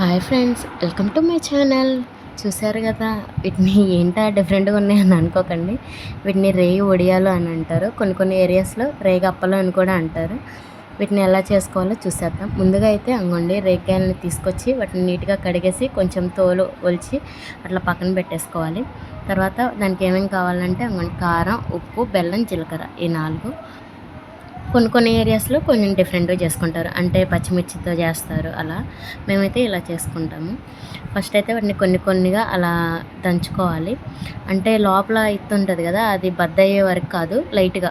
Hi friends welcome to my channel. చూశారు కదా వీటిని ఏంటా డిఫరెంట్గా ఉన్నాయని అనుకోకండి. వీటిని రేగి ఒడియాలు అని అంటారు. కొన్ని కొన్ని ఏరియాస్లో రేగి అప్పలు అని కూడా అంటారు. వీటిని ఎలా చేసుకోవాలో చూసేద్దాం. ముందుగా అయితే అంగండి రేగికాయలని తీసుకొచ్చి వాటిని నీట్గా కడిగేసి కొంచెం తోలు ఒలిచి అట్లా పక్కన పెట్టేసుకోవాలి. తర్వాత దానికి ఏమేమి కావాలంటే అంగండి కారం ఉప్పు బెల్లం జీలకర్ర ఈ నాలుగు. కొన్ని కొన్ని ఏరియాస్లో కొంచెం డిఫరెంట్గా చేసుకుంటారు. అంటే పచ్చిమిర్చితో చేస్తారు అలా. మేమైతే ఇలా చేసుకుంటాము. ఫస్ట్ అయితే వాటిని కొన్ని కొన్నిగా అలా దంచుకోవాలి. అంటే లోపల ఇత్తు ఉంటుంది కదా అది బద్ద అయ్యే వరకు కాదు లైట్గా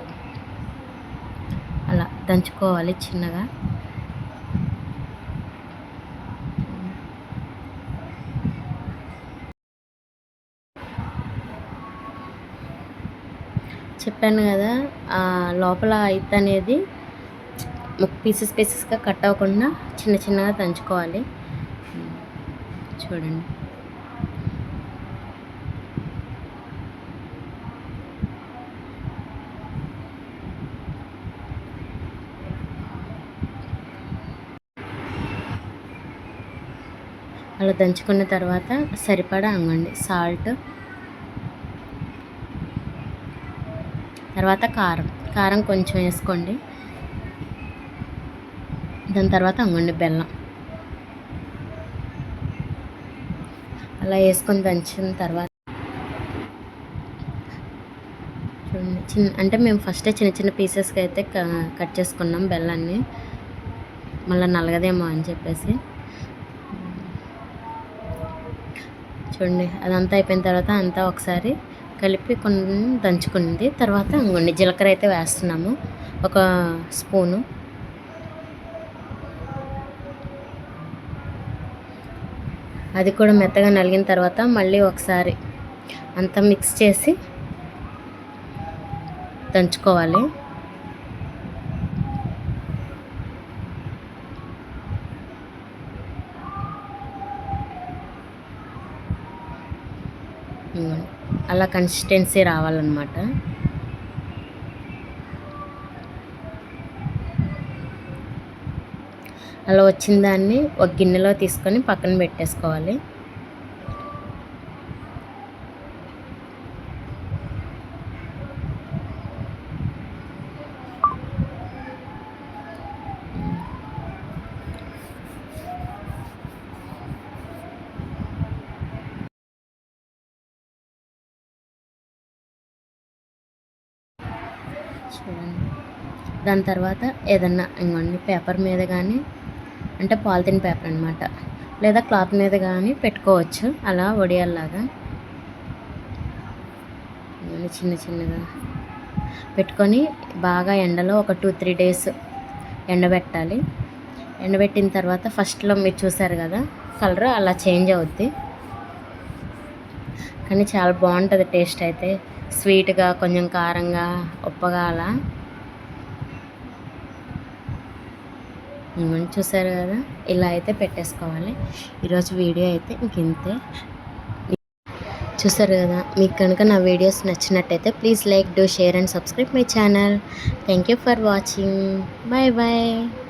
అలా దంచుకోవాలి చిన్నగా. చెప్పాను కదా ఆ లోపల ఐత్ అనేది పీసెస్ పీసెస్గా కట్ అవ్వకుండా చిన్న చిన్నగా దంచుకోవాలి. చూడండి. అలా దంచుకున్న తర్వాత సరిపడా అంగండి సాల్ట్ తర్వాత కారం. కారం కొంచెం వేసుకోండి. దాని తర్వాత అంగండి బెల్లం. అలా వేసుకొని దంచిన తర్వాత చూడండి చిన్న అంటే మేము ఫస్టే చిన్న చిన్న పీసెస్కి అయితే కట్ చేసుకున్నాం బెల్లాన్ని. మళ్ళీ నలగదేమో అని చెప్పేసి. చూడండి అదంతా అయిపోయిన తర్వాత అంతా ఒకసారి కలిపి కొన్ని దంచుకుంది. తర్వాత ఇంకొన్ని జీలకర్ర అయితే వేస్తున్నాము. ఒక స్పూను. అది కూడా మెత్తగా నలిగిన తర్వాత మళ్ళీ ఒకసారి అంతా మిక్స్ చేసి దంచుకోవాలి. అలా కన్సిస్టెన్సీ రావాలన్నమాట. అలా వచ్చిన దాన్ని ఒక గిన్నెలో తీసుకొని పక్కన పెట్టేసుకోవాలి. చూడండి దాని తర్వాత ఏదన్నా ఇంకోండి పేపర్ మీద కానీ అంటే పాలిథిన్ పేపర్ అనమాట లేదా క్లాత్ మీద కానీ పెట్టుకోవచ్చు. అలా వడియాల్లాగా చిన్న చిన్నగా. పెట్టుకొని బాగా ఎండలో ఒక టూ త్రీ డేస్ ఎండబెట్టాలి. ఎండబెట్టిన తర్వాత ఫస్ట్లో మీరు చూసారు కదా కలర్ అలా చేంజ్ అవుద్ది. కానీ చాలా బాగుంటుంది టేస్ట్ అయితే. స్వీట్గా కొంచెం కారంగా ఉప్పగా అలా. చూసారు కదా? ఇలా అయితే పెట్టేసుకోవాలి. ఈరోజు వీడియో అయితే ఇంక ఇంతే చూసారు కదా? మీకు కనుక నా వీడియోస్ నచ్చినట్టయితే please like do share and subscribe my channel. Thank you for watching. Bye bye.